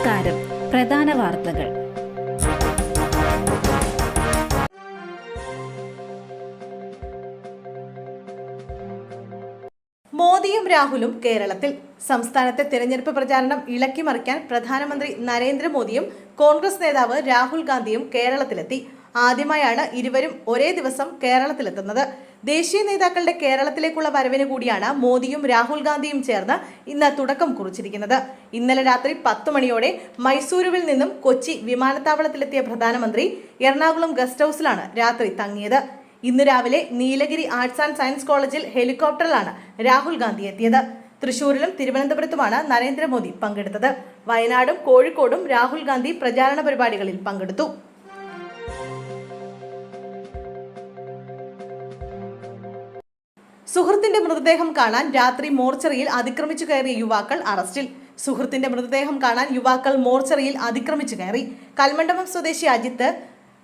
നമസ്കാരം. പ്രധാന വാർത്തകൾ. മോദിയും രാഹുലും കേരളത്തിൽ. സംസ്ഥാനത്തെ തെരഞ്ഞെടുപ്പ് പ്രചാരണം ഇളക്കിമറിക്കാൻ പ്രധാനമന്ത്രി നരേന്ദ്രമോദിയും കോൺഗ്രസ് നേതാവ് രാഹുൽ ഗാന്ധിയും കേരളത്തിലെത്തി. ആദ്യമായാണ് ഇരുവരും ഒരേ ദിവസം കേരളത്തിലെത്തുന്നത്. ദേശീയ നേതാക്കളുടെ കേരളത്തിലേക്കുള്ള വരവിന് കൂടിയാണ് മോദിയും രാഹുൽ ഗാന്ധിയും ചേർന്ന് ഇന്ന് തുടക്കം കുറിച്ചിരിക്കുന്നത്. ഇന്നലെ രാത്രി പത്ത് മണിയോടെ മൈസൂരുവിൽ നിന്നും കൊച്ചി വിമാനത്താവളത്തിലെത്തിയ പ്രധാനമന്ത്രി എറണാകുളം ഗസ്റ്റ് ഹൌസിലാണ് രാത്രി തങ്ങിയത്. ഇന്ന് രാവിലെ നീലഗിരി ആർട്സ് ആൻഡ് സയൻസ് കോളേജിൽ ഹെലികോപ്റ്ററിലാണ് രാഹുൽ ഗാന്ധി എത്തിയത്. തൃശൂരിലും തിരുവനന്തപുരത്തുമാണ് നരേന്ദ്രമോദി പങ്കെടുത്തത്. വയനാടും കോഴിക്കോടും രാഹുൽ ഗാന്ധി പ്രചാരണ പരിപാടികളിൽ പങ്കെടുത്തു. സുഹൃത്തിന്റെ മൃതദേഹം കാണാൻ രാത്രി മോർച്ചറിയിൽ അതിക്രമിച്ചു കയറിയ യുവാക്കൾ അറസ്റ്റിൽ. സുഹൃത്തിന്റെ മൃതദേഹം കാണാൻ യുവാക്കൾ മോർച്ചറിയിൽ അതിക്രമിച്ചു കയറി. കൽമണ്ഡപം സ്വദേശി അജിത്ത്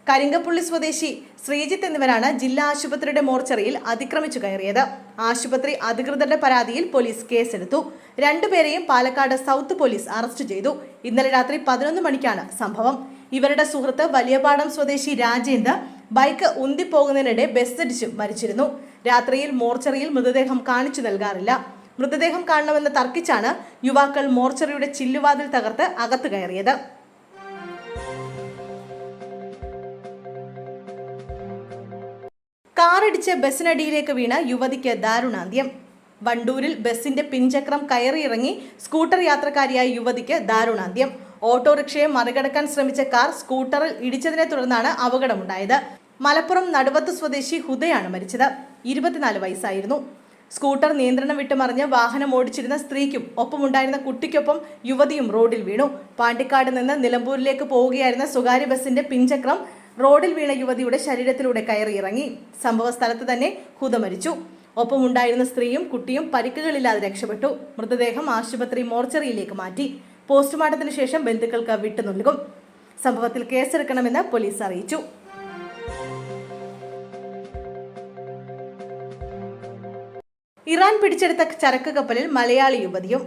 കരിങ്കപ്പുള്ളി സ്വദേശി ശ്രീജിത്ത് എന്നിവരാണ് ജില്ലാ ആശുപത്രിയുടെ മോർച്ചറിയിൽ അതിക്രമിച്ചു കയറിയത്. ആശുപത്രി അധികൃതരുടെ പരാതിയിൽ പോലീസ് കേസെടുത്തു. രണ്ടുപേരെയും പാലക്കാട് സൗത്ത് പോലീസ് അറസ്റ്റ് ചെയ്തു. ഇന്നലെ രാത്രി പതിനൊന്ന് മണിക്കാണ് സംഭവം. ഇവരുടെ സുഹൃത്ത് വലിയപാടം സ്വദേശി രാജേന്ദ്ര ബൈക്ക് ഉന്തിപ്പോകുന്നതിനിടെ ബസ്സിടിച്ച് മരിച്ചിരുന്നു. രാത്രിയിൽ മോർച്ചറിയിൽ മൃതദേഹം കാണിച്ചു നൽകാറില്ല. മൃതദേഹം കാണണമെന്ന് തർക്കിച്ചാണ് യുവാക്കൾ മോർച്ചറിയുടെ ചില്ലുവാതിൽ തകർത്ത് അകത്തു കയറിയത്. കാറിടിച്ച് ബസ്സിനടിയിലേക്ക് വീണ യുവതിക്ക് ദാരുണാന്ത്യം. വണ്ടൂരിൽ ബസിന്റെ പിൻചക്രം കയറിയിറങ്ങി സ്കൂട്ടർ യാത്രക്കാരിയായ യുവതിക്ക് ദാരുണാന്ത്യം. ഓട്ടോറിക്ഷയെ മറികടക്കാൻ ശ്രമിച്ച കാർ സ്കൂട്ടറിൽ ഇടിച്ചതിനെ തുടർന്നാണ് അപകടമുണ്ടായത്. മലപ്പുറം നടുവത്ത് സ്വദേശി ഹുദയാണ് മരിച്ചത്. ഇരുപത്തിനാല് വയസ്സായിരുന്നു. സ്കൂട്ടർ നിയന്ത്രണം വിട്ട് മറിഞ്ഞ് വാഹനം ഓടിച്ചിരുന്ന സ്ത്രീക്കും ഒപ്പമുണ്ടായിരുന്ന കുട്ടിക്കൊപ്പം യുവതിയും റോഡിൽ വീണു. പാണ്ടിക്കാട് നിന്ന് നിലമ്പൂരിലേക്ക് പോവുകയായിരുന്ന സ്വകാര്യ ബസിന്റെ പിൻചക്രം റോഡിൽ വീണ യുവതിയുടെ ശരീരത്തിലൂടെ കയറിയിറങ്ങി സംഭവ സ്ഥലത്ത് തന്നെ ഹുദ മരിച്ചു. ഒപ്പമുണ്ടായിരുന്ന സ്ത്രീയും കുട്ടിയും പരിക്കുകളില്ലാതെ രക്ഷപ്പെട്ടു. മൃതദേഹം ആശുപത്രി മോർച്ചറിയിലേക്ക് മാറ്റി. പോസ്റ്റ്മോർട്ടത്തിന് ശേഷം ബന്ധുക്കൾക്ക് വിട്ടു നൽകും സംഭവത്തിൽ കേസെടുക്കണമെന്ന് പോലീസ് അറിയിച്ചു. ഇറാൻ പിടിച്ചെടുത്ത ചരക്ക് കപ്പലിൽ മലയാളി യുവതിയും.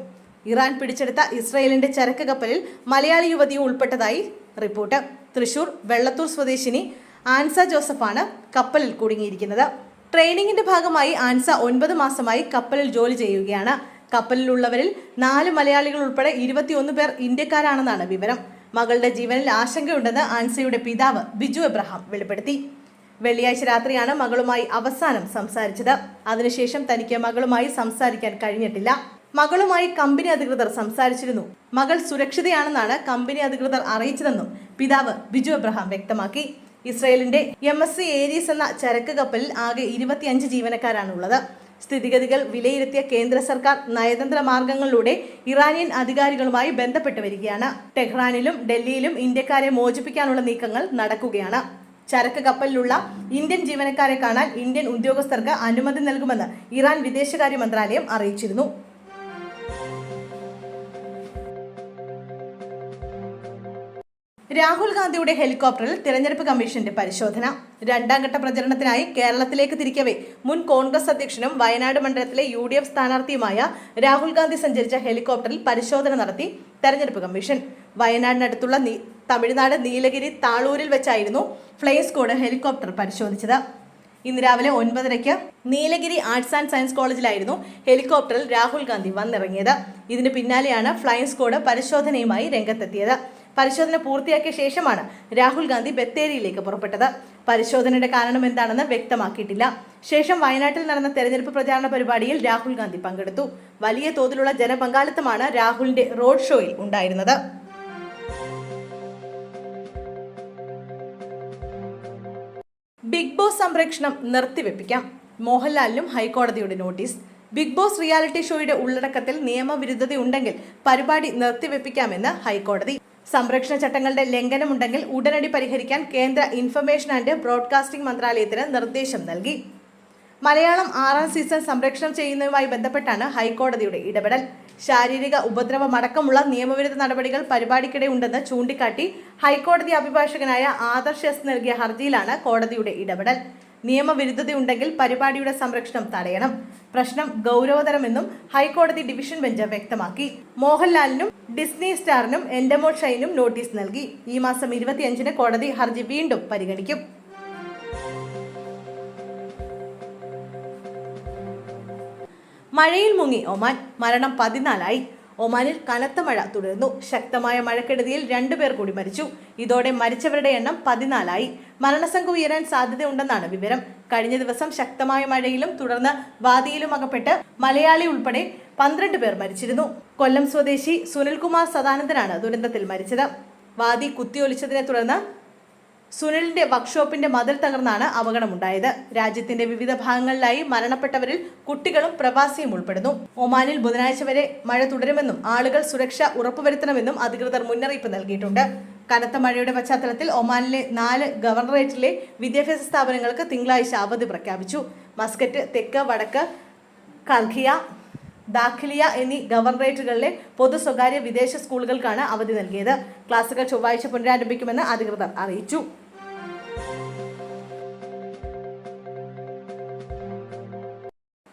ഇറാൻ പിടിച്ചെടുത്ത ഇസ്രയേലിന്റെ ചരക്ക് കപ്പലിൽ മലയാളി യുവതിയും ഉൾപ്പെട്ടതായി റിപ്പോർട്ട്. തൃശൂർ വെള്ളത്തൂർ സ്വദേശിനി ആൻസ ജോസഫാണ് കപ്പലിൽ കുടുങ്ങിയിരിക്കുന്നത്. ട്രെയിനിങ്ങിന്റെ ഭാഗമായി ആൻസ ഒൻപത് മാസമായി കപ്പലിൽ ജോലി ചെയ്യുകയാണ്. കപ്പലിലുള്ളവരിൽ നാല് മലയാളികൾ ഉൾപ്പെടെ ഇരുപത്തിയൊന്ന് പേർ ഇന്ത്യക്കാരാണെന്നാണ് വിവരം. മകളുടെ ജീവനിൽ ആശങ്കയുണ്ടെന്ന് ആൻസയുടെ പിതാവ് ബിജു എബ്രഹാം വെളിപ്പെടുത്തി. വെള്ളിയാഴ്ച രാത്രിയാണ് മകളുമായി അവസാനം സംസാരിച്ചത്. അതിനുശേഷം തനിക്ക് മകളുമായി സംസാരിക്കാൻ കഴിഞ്ഞിട്ടില്ല. മകളുമായി കമ്പനി അധികൃതർ സംസാരിച്ചിരുന്നു. മകൾ സുരക്ഷിതയാണെന്നാണ് കമ്പനി അധികൃതർ അറിയിച്ചതെന്നും പിതാവ് ബിജു എബ്രഹാം വ്യക്തമാക്കി. ഇസ്രയേലിന്റെ എം എസ് സി ഏരീസ് എന്ന ചരക്ക് കപ്പലിൽ ആകെ ഇരുപത്തിയഞ്ച് ജീവനക്കാരാണുള്ളത്. സ്ഥിതിഗതികൾ വിലയിരുത്തിയ കേന്ദ്ര സർക്കാർ നയതന്ത്ര മാർഗങ്ങളിലൂടെ ഇറാനിയൻ അധികാരികളുമായി ബന്ധപ്പെട്ട് വരികയാണ്. ടെഹ്റാനിലും ഡൽഹിയിലും ഇന്ത്യക്കാരെ മോചിപ്പിക്കാനുള്ള നീക്കങ്ങൾ നടക്കുകയാണ്. ചരക്ക് കപ്പലിലുള്ള ഇന്ത്യൻ ജീവനക്കാരെ കാണാൻ ഇന്ത്യൻ ഉദ്യോഗസ്ഥർക്ക് അനുമതി നൽകുമെന്ന് ഇറാൻ വിദേശകാര്യ മന്ത്രാലയം അറിയിച്ചിരുന്നു. രാഹുൽ ഗാന്ധിയുടെ ഹെലികോപ്റ്ററിൽ തിരഞ്ഞെടുപ്പ് കമ്മീഷന്റെ പരിശോധന. രണ്ടാം ഘട്ട പ്രചരണത്തിനായി കേരളത്തിലേക്ക് തിരിക്കവേ. മുൻ കോൺഗ്രസ് അധ്യക്ഷനും വയനാട് മണ്ഡലത്തിലെ യു ഡി എഫ് സ്ഥാനാർത്ഥിയുമായ രാഹുൽ ഗാന്ധി സഞ്ചരിച്ച ഹെലികോപ്റ്ററിൽ പരിശോധന നടത്തി തെരഞ്ഞെടുപ്പ് കമ്മീഷൻ. വയനാടിനടുത്തുള്ള തമിഴ്നാട് നീലഗിരി താളൂരിൽ വെച്ചായിരുന്നു ഫ്ലൈ സ്ക്വാഡ് ഹെലികോപ്റ്റർ പരിശോധിച്ചത്. ഇന്ന് രാവിലെ ഒൻപതരയ്ക്ക് നീലഗിരി ആർട്സ് ആൻഡ് സയൻസ് കോളേജിലായിരുന്നു ഹെലികോപ്റ്ററിൽ രാഹുൽ ഗാന്ധി വന്നിറങ്ങിയത്. ഇതിന് പിന്നാലെയാണ് ഫ്ലൈ സ്ക്വാഡ് പരിശോധനയുമായി രംഗത്തെത്തിയത്. പരിശോധന പൂർത്തിയാക്കിയ ശേഷമാണ് രാഹുൽ ഗാന്ധി ബത്തേരിയിലേക്ക് പുറപ്പെട്ടത്. പരിശോധനയുടെ കാരണം എന്താണെന്ന് വ്യക്തമാക്കിയിട്ടില്ല. ശേഷം വയനാട്ടിൽ നടന്ന തെരഞ്ഞെടുപ്പ് പ്രചാരണ പരിപാടിയിൽ രാഹുൽ ഗാന്ധി പങ്കെടുത്തു. വലിയ തോതിലുള്ള ജനപങ്കാളിത്തമാണ് രാഹുലിന്റെ റോഡ് ഷോയിൽ ഉണ്ടായിരുന്നത്. ബിഗ് ബോസ് സംരക്ഷണം നിർത്തിവെപ്പിക്കാം. മോഹൻലാലിനും ഹൈക്കോടതിയുടെ നോട്ടീസ്. ബിഗ് ബോസ് റിയാലിറ്റി ഷോയുടെ ഉള്ളടക്കത്തിൽ നിയമവിരുദ്ധതയുണ്ടെങ്കിൽ പരിപാടി നിർത്തിവെപ്പിക്കാമെന്ന് ഹൈക്കോടതി. സംരക്ഷണ ചട്ടങ്ങളുടെ ലംഘനമുണ്ടെങ്കിൽ ഉടനടി പരിഹരിക്കാൻ കേന്ദ്ര ഇൻഫർമേഷൻ ആൻഡ് ബ്രോഡ്കാസ്റ്റിംഗ് മന്ത്രാലയത്തിന് നിർദ്ദേശം നൽകി. മലയാളം ആറാം സീസൺ സംരക്ഷണം ചെയ്യുന്നതുമായി ബന്ധപ്പെട്ടാണ് ഹൈക്കോടതിയുടെ ഇടപെടൽ. ശാരീരിക ഉപദ്രവമടക്കമുള്ള നിയമവിരുദ്ധ നടപടികൾ പരിപാടിക്കിടെ ഉണ്ടെന്ന് ചൂണ്ടിക്കാട്ടി ഹൈക്കോടതി അഭിഭാഷകനായ ആദർശ് എസ് നൽകിയ ഹർജിയിലാണ് കോടതിയുടെ ഇടപെടൽ. നിയമവിരുദ്ധതയുണ്ടെങ്കിൽ പരിപാടിയുടെ സംരക്ഷണം തടയണം. പ്രശ്നം ഗൗരവതരമെന്നും ഹൈക്കോടതി ഡിവിഷൻ ബെഞ്ച് വ്യക്തമാക്കി. മോഹൻലാലിനും ഡിസ്നി സ്റ്റാറിനും എൻഡമോ ഷൈനും നോട്ടീസ് നൽകി. ഈ മാസം ഇരുപത്തിയഞ്ചിന് കോടതി ഹർജി വീണ്ടും പരിഗണിക്കും. മഴയിൽ മുങ്ങി ഒമാൻ. മരണം പതിനാലായി. ഒമാനിൽ കനത്ത മഴ തുടരുന്നു. ശക്തമായ മഴക്കെടുതിയിൽ രണ്ടുപേർ കൂടി മരിച്ചു. ഇതോടെ മരിച്ചവരുടെ എണ്ണം പതിനാലായി. മരണസംഖ്യ ഉയരാൻ സാധ്യതയുണ്ടെന്നാണ് വിവരം. കഴിഞ്ഞ ദിവസം ശക്തമായ മഴയിലും തുടർന്ന് വാദിയിലും അകപ്പെട്ട് മലയാളി ഉൾപ്പെടെ പന്ത്രണ്ട് പേർ മരിച്ചിരുന്നു. കൊല്ലം സ്വദേശി സുനിൽകുമാർ സദാനന്ദനാണ് ദുരന്തത്തിൽ മരിച്ചത്. വാദി കുത്തിയൊലിച്ചതിനെ തുടർന്ന് സുനിലിന്റെ വർക്ക്ഷോപ്പിന്റെ മതിൽ തകർന്നാണ് അപകടമുണ്ടായത്. രാജ്യത്തിന്റെ വിവിധ ഭാഗങ്ങളിലായി മരണപ്പെട്ടവരിൽ കുട്ടികളും പ്രവാസിയും ഉൾപ്പെടുന്നു. ഒമാനിൽ ബുധനാഴ്ച വരെ മഴ തുടരുമെന്നും ആളുകൾ സുരക്ഷ ഉറപ്പുവരുത്തണമെന്നും അധികൃതർ മുന്നറിയിപ്പ് നൽകിയിട്ടുണ്ട്. കനത്ത മഴയുടെ പശ്ചാത്തലത്തിൽ ഒമാനിലെ നാല് ഗവർണറേറ്റിലെ വിദ്യാഭ്യാസ സ്ഥാപനങ്ങൾക്ക് തിങ്കളാഴ്ച അവധി പ്രഖ്യാപിച്ചു. മസ്കറ്റ് തെക്ക് വടക്ക് കൽഖിയ ദാഖിലിയ എന്നീ ഗവർണറേറ്റുകളിലെ പൊതു സ്വകാര്യ വിദേശ സ്കൂളുകൾക്കാണ് അവധി നൽകിയത്. ക്ലാസുകൾ ചൊവ്വാഴ്ച പുനരാരംഭിക്കുമെന്ന് അധികൃതർ അറിയിച്ചു.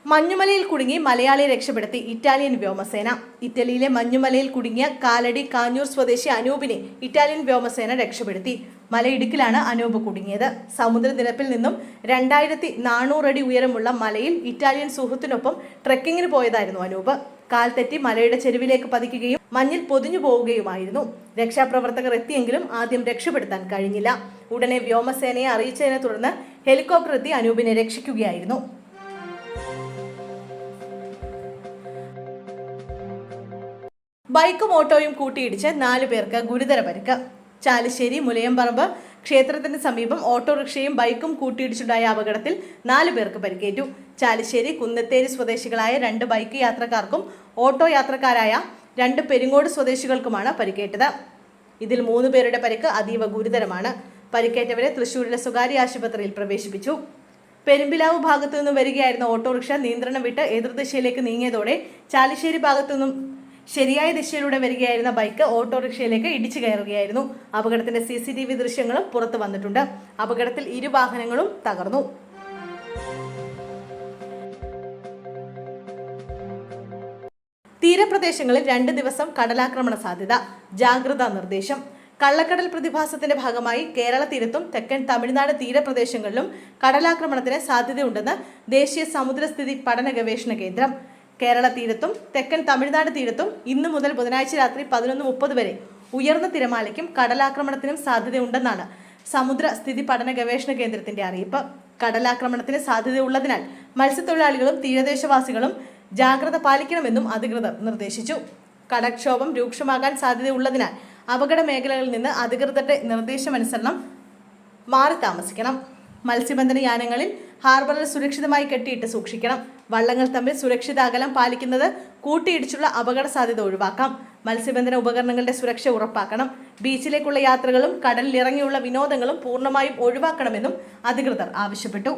മഞ്ഞുമലയിൽ കുടുങ്ങി മലയാളിയെ രക്ഷപ്പെടുത്തി ഇറ്റാലിയൻ വ്യോമസേന. ഇറ്റലിയിലെ മഞ്ഞുമലയിൽ കുടുങ്ങിയ കാലടി കാഞ്ഞൂർ സ്വദേശി അനൂപിനെ ഇറ്റാലിയൻ വ്യോമസേന രക്ഷപ്പെടുത്തി. മലയിടുക്കിലാണ് അനൂപ് കുടുങ്ങിയത്. സമുദ്രനിരപ്പിൽ നിന്നും രണ്ടായിരത്തി നാനൂറടി ഉയരമുള്ള മലയിൽ ഇറ്റാലിയൻ സുഹൃത്തിനൊപ്പം ട്രെക്കിങ്ങിന് പോയതായിരുന്നു അനൂപ്. കാൽ തെറ്റി മലയുടെ ചെരുവിലേക്ക് പതിക്കുകയും മഞ്ഞിൽ പൊതിഞ്ഞു പോവുകയുമായിരുന്നു. രക്ഷാപ്രവർത്തകർ എത്തിയെങ്കിലും ആദ്യം രക്ഷപ്പെടുത്താൻ കഴിഞ്ഞില്ല. ഉടനെ വ്യോമസേനയെ അറിയിച്ചതിനെ തുടർന്ന് ഹെലികോപ്റ്റർ എത്തി അനൂപിനെ രക്ഷിക്കുകയായിരുന്നു. ബൈക്കും ഓട്ടോയും കൂട്ടിയിടിച്ച് നാലു പേർക്ക് ഗുരുതര പരിക്ക്. ചാലിശ്ശേരി മുലയമ്പറമ്പ് ക്ഷേത്രത്തിന് സമീപം ഓട്ടോറിക്ഷയും ബൈക്കും കൂട്ടിയിടിച്ചുണ്ടായ അപകടത്തിൽ നാലു പേർക്ക് പരിക്കേറ്റു. ചാലിശ്ശേരി കുന്നത്തേരി സ്വദേശികളായ രണ്ട് ബൈക്ക് യാത്രക്കാർക്കും ഓട്ടോ യാത്രക്കാരായ രണ്ട് പെരിങ്ങോട് സ്വദേശികൾക്കുമാണ് പരിക്കേറ്റത്. ഇതിൽ മൂന്ന് പേരുടെ പരിക്ക് അതീവ ഗുരുതരമാണ്. പരിക്കേറ്റവരെ തൃശൂരിലെ സ്വകാര്യ ആശുപത്രിയിൽ പ്രവേശിപ്പിച്ചു. പെരുമ്പിലാവ് ഭാഗത്തു നിന്നും വരികയായിരുന്ന ഓട്ടോറിക്ഷ നിയന്ത്രണം വിട്ട് എതിർദിശയിലേക്ക് നീങ്ങിയതോടെ ചാലിശ്ശേരി ഭാഗത്തു നിന്നും ശരിയായ ദിശയിലൂടെ വരികയായിരുന്ന ബൈക്ക് ഓട്ടോറിക്ഷയിലേക്ക് ഇടിച്ചു കയറുകയായിരുന്നു. അപകടത്തിന്റെ സി സി ടി വി ദൃശ്യങ്ങളും പുറത്തു വന്നിട്ടുണ്ട്. അപകടത്തിൽ ഇരു വാഹനങ്ങളും തകർന്നു. തീരപ്രദേശങ്ങളിൽ രണ്ട് ദിവസം കടലാക്രമണ സാധ്യത. ജാഗ്രതാ നിർദ്ദേശം. കള്ളക്കടൽ പ്രതിഭാസത്തിന്റെ ഭാഗമായി കേരള തീരത്തും തെക്കൻ തമിഴ്നാട് തീരപ്രദേശങ്ങളിലും കടലാക്രമണത്തിന് സാധ്യതയുണ്ടെന്ന് ദേശീയ സമുദ്രസ്ഥിതി പഠന ഗവേഷണ കേന്ദ്രം. കേരള തീരത്തും തെക്കൻ തമിഴ്നാട് തീരത്തും ഇന്നു മുതൽ ബുധനാഴ്ച രാത്രി പതിനൊന്ന് മുപ്പത് വരെ ഉയർന്ന തിരമാലയ്ക്കും കടലാക്രമണത്തിനും സാധ്യതയുണ്ടെന്നാണ് സമുദ്ര സ്ഥിതി പഠന ഗവേഷണ കേന്ദ്രത്തിന്റെ അറിയിപ്പ്. കടലാക്രമണത്തിന് സാധ്യതയുള്ളതിനാൽ മത്സ്യത്തൊഴിലാളികളും തീരദേശവാസികളും ജാഗ്രത പാലിക്കണമെന്നും അധികൃതർ നിർദ്ദേശിച്ചു. കടക്ഷോഭം രൂക്ഷമാകാൻ സാധ്യതയുള്ളതിനാൽ അപകട മേഖലകളിൽ നിന്ന് അധികൃതരുടെ നിർദ്ദേശമനുസരണം മാറി താമസിക്കണം. മത്സ്യബന്ധന യാനങ്ങളിൽ ഹാർബറിൽ സുരക്ഷിതമായി കെട്ടിയിട്ട് സൂക്ഷിക്കണം. വള്ളങ്ങൾ തമ്മിൽ സുരക്ഷിത അകലം പാലിക്കുന്നത് കൂട്ടിയിടിച്ചുള്ള അപകട സാധ്യത ഒഴിവാക്കാം. മത്സ്യബന്ധന ഉപകരണങ്ങളുടെ സുരക്ഷ ഉറപ്പാക്കണം. ബീച്ചിലേക്കുള്ള യാത്രകളും കടലിലിറങ്ങിയുള്ള വിനോദങ്ങളും പൂർണമായും ഒഴിവാക്കണമെന്നും അധികൃതർ ആവശ്യപ്പെട്ടു.